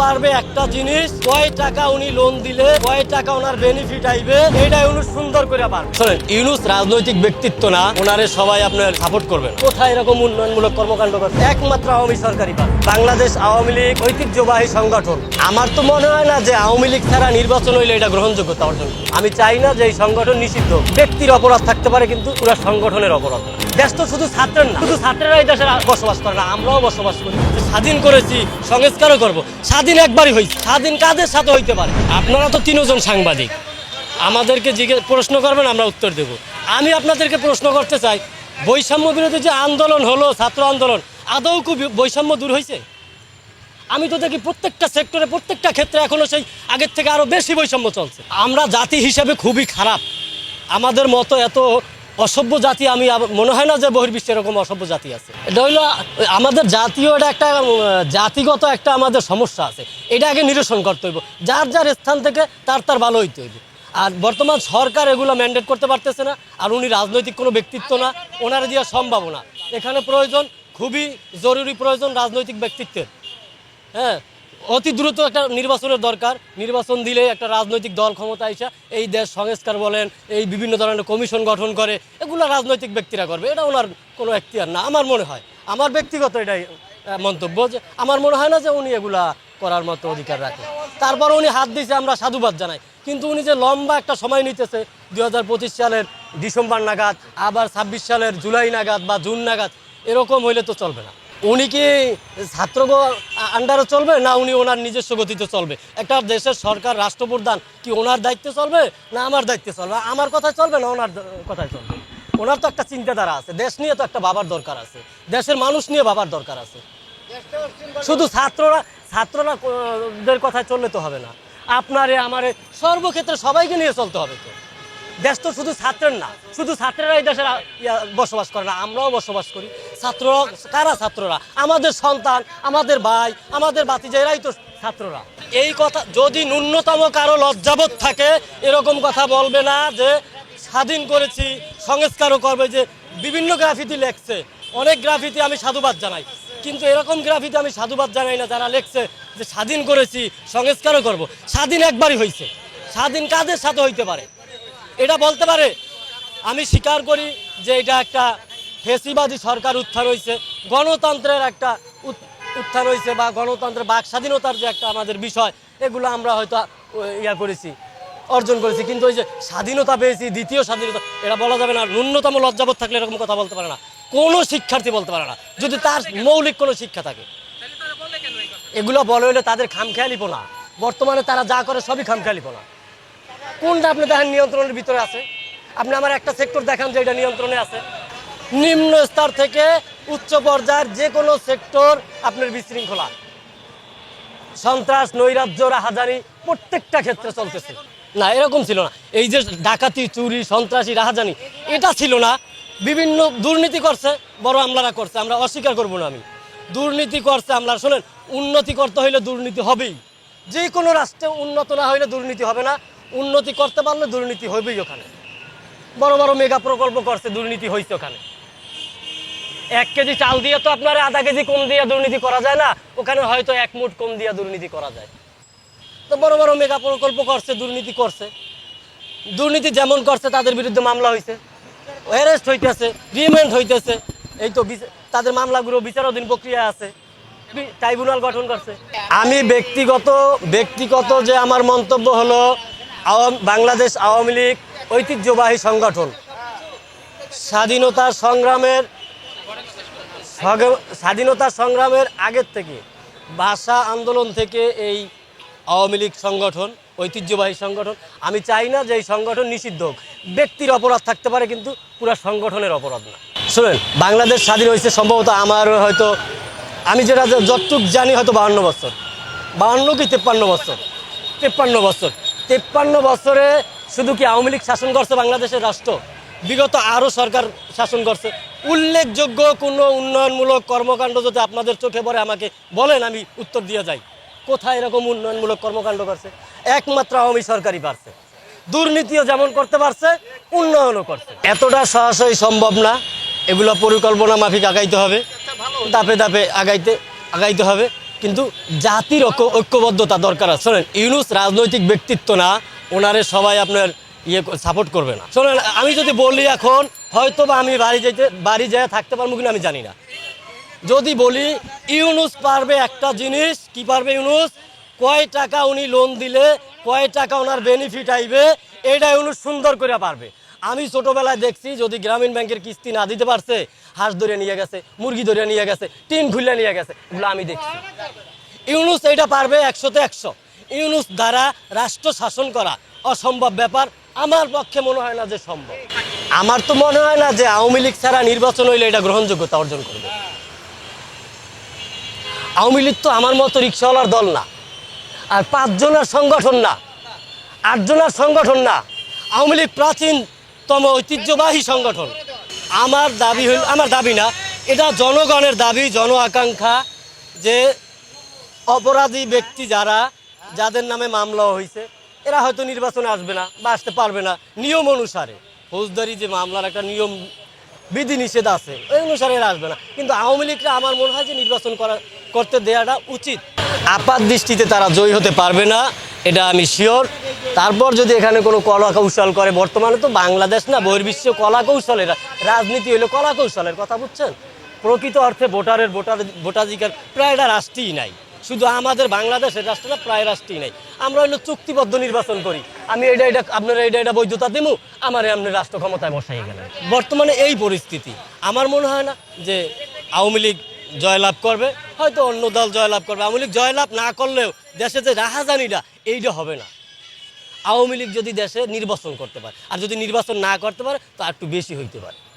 পারবে একটা জিনিস কয় টাকা উনি লোন দিলে কয় টাকা ওনার বেনিফিট আইবে এটা ইউনুস সুন্দর করে পারবে। শোনেন ইউনুস রাজনৈতিক ব্যক্তিত্ব না ওনারে সবাই আপনার সাপোর্ট করবেন কোথায় এরকম উন্নয়নমূলক কর্মকাণ্ড করছে? একমাত্র আওয়ামী সরকারি পাবে বাংলাদেশ আওয়ামী লীগ ঐতিহ্যবাহী সংগঠন। আমার তো মনে হয় না যে আওয়ামী লীগ ছাড়া নির্বাচন হইলে এটা গ্রহণযোগ্যতা অর্জন করবে। আমি চাই না যে এই সংগঠন নিষিদ্ধ ব্যক্তির অপরাধ থাকতে পারে কিন্তু পুরো সংগঠনের অপরাধ। দেশ তো শুধু ছাত্রের না শুধু ছাত্রেরাই দেশে বসবাস করে না আমরাও বসবাস করি। স্বাধীন করেছি সংস্কারও করব। স্বাধীন একবারই হয়েছে স্বাধীন কাদের সাথে হইতে পারে? আপনারা তো তিনজন সাংবাদিক। আমাদেরকে জিজ্ঞেস প্রশ্ন করবেন, আমরা উত্তর দেব। আমি আপনাদেরকে প্রশ্ন করতে চাই, বৈষম্য বিরোধী যে আন্দোলন হলো, ছাত্র আন্দোলন, আদৌ কি বৈষম্য দূর হয়েছে আমি তো দেখি প্রত্যেকটা সেক্টরে, প্রত্যেকটা ক্ষেত্রে এখনও সেই আগের থেকে আরও বেশি বৈষম্য চলছে। আমরা জাতি হিসেবে খুবই খারাপ। আমাদের মতো এত অসভ্য জাতি আমি মনে হয় না যে বহির্বিশ্বে এরকম অসভ্য জাতি আছে। এটা হইল, আমাদের জাতীয় এটা একটা জাতিগত একটা আমাদের সমস্যা আছে। এটা আগে নিরসন করতে হইব। যার যার স্থান থেকে তার তার ভালো হইতে হইব। আর বর্তমান সরকার এগুলো ম্যান্ডেট করতে পারতেছে না, আর উনি রাজনৈতিক কোনো ব্যক্তিত্ব না, ওনার দেওয়া সম্ভাবনা এখানে প্রয়োজন, খুবই জরুরি প্রয়োজন রাজনৈতিক ব্যক্তিত্বের। হ্যাঁ অতি দ্রুত একটা নির্বাচনের দরকার। নির্বাচন দিলে একটা রাজনৈতিক দল ক্ষমতা আইসা এই দেশ সংস্কার বলেন, এই বিভিন্ন ধরনের কমিশন গঠন করে, এগুলো রাজনৈতিক ব্যক্তিরা করবে। এটা ওনার কোনো এখতিয়ার না, আমার মনে হয়। আমার ব্যক্তিগত এটাই মন্তব্য যে আমার মনে হয় না যে উনি এগুলা করার মতো অধিকার রাখে। তারপর উনি হাত দিয়েছে, আমরা সাধুবাদ জানাই। কিন্তু উনি যে লম্বা একটা সময় নিতেছে দু হাজার পঁচিশ সালের ডিসেম্বর নাগাদ, আবার ছাব্বিশ সালের জুলাই নাগাদ বা জুন নাগাদ, এরকম হইলে তো চলবে না। উনি কি ছাত্র আন্ডারে চলবে না উনি ওনার নিজস্ব গতিতে চলবে? একটা দেশের সরকার, রাষ্ট্রপ্রধান কি ওনার দায়িত্বে চলবে না আমার দায়িত্বে চলবে? আমার কথায় চলবে না ওনার কথায় চলবে? ওনার তো একটা চিন্তাধারা আছে। দেশ নিয়ে তো একটা বাবার দরকার আছে। দেশের মানুষ নিয়ে বাবার দরকার আছে। শুধু ছাত্ররা ছাত্ররা দের কথায় চললে তো হবে না। আপনারে, আমারে সর্বক্ষেত্রে সবাইকে নিয়ে চলতে হবে তো। দেশ তো শুধু ছাত্রের না, শুধু ছাত্রেরা এই দেশের বসবাস করে না, আমরাও বসবাস করি। ছাত্ররা, কারা ছাত্ররা? আমাদের সন্তান, আমাদের ভাই, আমাদের বাতিজাইরাই তো ছাত্ররা। এই কথা, যদি ন্যূনতম কারও লজ্জাবোধ থাকে, এরকম কথা বলবে না যে, স্বাধীন করেছি, সংস্কারও করবে, যে বিভিন্ন গ্রাফিতি লেখছে। অনেক গ্রাফিতি আমি সাধুবাদ জানাই। কিন্তু এরকম গ্রাফিতি আমি সাধুবাদ জানাই না, যারা লেখছে যে স্বাধীন করেছি, সংস্কারও করব। স্বাধীন একবারই হয়েছে স্বাধীন কাদের সাথে হইতে পারে? এটা বলতে পারে আমি স্বীকার করি যে এটা একটা ফেসিবাদী সরকার উত্থান হয়েছে গণতন্ত্রের একটা উত- উত্থান হয়েছে বা গণতন্ত্রের বাক স্বাধীনতার যে একটা আমাদের বিষয় এগুলো আমরা হয়তো ইয়া করেছি অর্জন করেছি কিন্তু ওই যে স্বাধীনতা পেয়েছি দ্বিতীয় স্বাধীনতা এটা বলা যাবে না ন্যূনতম লজ্জাবোধ থাকলে এরকম কথা বলতে পারে না কোনো শিক্ষার্থী বলতে পারে না যদি তার মৌলিক কোনো শিক্ষা থাকে। এগুলো বলে হলে তাদের খামখেয়ালিপনা বর্তমানে তারা যা করে সবই খামখেয়ালিপনা। কোনটা আপনি দেখেন নিয়ন্ত্রণের ভিতরে আছে? আপনি আমার একটা সেক্টর দেখান যে এটা নিয়ন্ত্রণে আছে। নিম্ন স্তর থেকে উচ্চ পর্যায়ের যে কোনো সেক্টর আপনার বিশৃঙ্খলা। সন্ত্রাস, নৈরাজ্য রাহাজানি প্রত্যেকটা ক্ষেত্রে চলতেছে। না, এরকম ছিল না। এই যে ডাকাতি, চুরি, সন্ত্রাসী, রাহাজানি, এটা ছিল না। বিভিন্ন দুর্নীতি করছে, বড় আমলারা করছে। আমরা অস্বীকার করব না আমি। দুর্নীতি করছে আমলারা। শোনেন উন্নতি করতে হইলে দুর্নীতি হবেই। যে কোনো রাষ্ট্রে উন্নত না হইলে দুর্নীতি হবে না। উন্নতি করতে পারলে দুর্নীতি হবেই ওখানে। বড় বড় মেগা প্রকল্প করছে, দুর্নীতি হয়েছে ওখানে। এক কেজি চাল দিয়ে তো আপনার আধা কেজি কম দিয়ে দুর্নীতি করা যায় না, ওখানে হয়তো এক মুঠ কম দিয়ে দুর্নীতি করা যায়। তো বড় বড় মেগা প্রকল্প করছে, দুর্নীতি করছে। দুর্নীতি যেমন করছে, তাদের বিরুদ্ধে মামলা হয়েছে অ্যারেস্ট হইতেছে, রিমেন্ড হইতেছে। এই তো তাদের মামলাগুলো বিচারাধীন প্রক্রিয়া আছে। ট্রাইব্যুনাল গঠন করছে। আমি ব্যক্তিগত ব্যক্তিগত যে আমার মন্তব্য হলো বাংলাদেশ আওয়ামী লীগ ঐতিহ্যবাহী সংগঠন। স্বাধীনতা সংগ্রামের স্বাধীনতা সংগ্রামের আগের থেকে ভাষা আন্দোলন থেকে এই আওয়ামী লীগ সংগঠন, ঐতিহ্যবাহী সংগঠন, আমি চাই না যে এই সংগঠন নিষিদ্ধ হোক। ব্যক্তির অপরাধ থাকতে পারে কিন্তু পুরো সংগঠনের অপরাধ না। শুনেন, বাংলাদেশ স্বাধীন হয়েছে সম্ভবত আমার হয়তো, আমি যেটা যতটুক জানি হয়তো বাহান্ন বছর। বাহান্ন কি তেপ্পান্ন বছর? তেপ্পান্ন বছর। তেপ্পান্ন বছরে শুধু কি আওয়ামী লীগ শাসন করছে বাংলাদেশের রাষ্ট্র? বিগত আরও সরকার শাসন করছে। উল্লেখযোগ্য কোনো উন্নয়নমূলক কর্মকাণ্ড যদি আপনাদের চোখে পড়ে, আমাকে বলেন, আমি উত্তর দিয়ে যাই। কোথায় এরকম উন্নয়নমূলক কর্মকাণ্ড করছে? একমাত্র আওয়ামী সরকারই পারছে। দুর্নীতিও যেমন করতে পারছে, উন্নয়নও করছে। এতটা সরাসরি সম্ভব না। এগুলো পরিকল্পনা মাফিক আগাইতে হবে। দাপে দাপে আগাইতে আগাইতে হবে। কিন্তু জাতির ঐক্যবদ্ধতা দরকার আছে। শোনেন, ইউনুস রাজনৈতিক ব্যক্তিত্ব না, ওনারে সবাই আপনার ইয়ে সাপোর্ট করবে না। শোনেন, আমি যদি বলি এখন হয়তো বা আমি বাড়ি যেতে বাড়ি যেয়ে থাকতে পারব কিনা আমি জানি না। যদি বলি ইউনুস পারবে একটা জিনিস, কি পারবে ইউনুস? কয় টাকা উনি লোন দিলে, কয় টাকা ওনার বেনিফিট আইবে, এটা ইউনুস সুন্দর করে পারবে। আমি ছোটবেলায় দেখছি যদি গ্রামীণ ব্যাংকের কিস্তি না দিতে পারছে, হাঁস ধরে নিয়ে গেছে, মুরগি ধরে নিয়ে গেছে, টিন খুলে নিয়ে গেছে, এগুলো আমি দেখছি। ইউনুস এটা পারবে একশোতে একশো। ইউনুস দ্বারা রাষ্ট্র শাসন করা অসম্ভব ব্যাপার। আমার পক্ষে মনে হয় না যে সম্ভব। আমার তো মনে হয় না যে আওয়ামী লীগ ছাড়া নির্বাচন হইলে এটা গ্রহণযোগ্যতা অর্জন করবে। আওয়ামী লীগ তো আমার মতো রিক্সাওয়ালার দল না। আর পাঁচজনের সংগঠন না। আটজনের সংগঠন না। আওয়ামী লীগ প্রাচীনতম ঐতিহ্যবাহী সংগঠন। আমার দাবি হইল আমার দাবি না, এটা জনগণের দাবি, জন আকাঙ্ক্ষা যে অপরাধী ব্যক্তি যারা, যাদের নামে মামলা হয়েছে এরা হয়তো নির্বাচনে আসবে না বা আসতে পারবে না নিয়ম অনুসারে। ফৌজদারি যে মামলার একটা নিয়ম বিধি নিষেধ আছে, ওই অনুসারে এরা আসবে না। কিন্তু আওয়ামী লীগরা আমার মনে হয় যে নির্বাচন করা করতে দেওয়াটা উচিত। আপাত দৃষ্টিতে তারা জয়ী হতে পারবে না, এটা আমি শিওর তারপর যদি এখানে কোনো কলা কৌশল করে, বর্তমানে তো বাংলাদেশ না, বহির্বিশ্ব কলা কৌশলের রাজনীতি হইল কলা কৌশলের কথা বুঝছেন? প্রকৃত অর্থে ভোটারের ভোটার, ভোটাধিকার প্রায় প্রায়টা রাষ্ট্রই নাই। শুধু আমাদের বাংলাদেশের রাষ্ট্রটা প্রায় রাষ্ট্রই নাই। আমরা হলো চুক্তিবদ্ধ নির্বাচন করি। আমি এটা এটা আপনারা এটা এটা বৈধতা দেবো আমার আপনি রাষ্ট্র ক্ষমতায় বসাই গেলেন। বর্তমানে এই পরিস্থিতি। আমার মনে হয় না যে আওয়ামী লীগ জয়লাভ করবে, হয়তো অন্য দল জয়লাভ করবে। আওয়ামী লীগ জয়লাভ না করলেও দেশে যে রাহাজানিটা, এইটা হবে না। আওয়ামী লীগ যদি দেশে নির্বাচন করতে পারে, আর যদি নির্বাচন না করতে পারে, তা একটু বেশি হইতে পারে।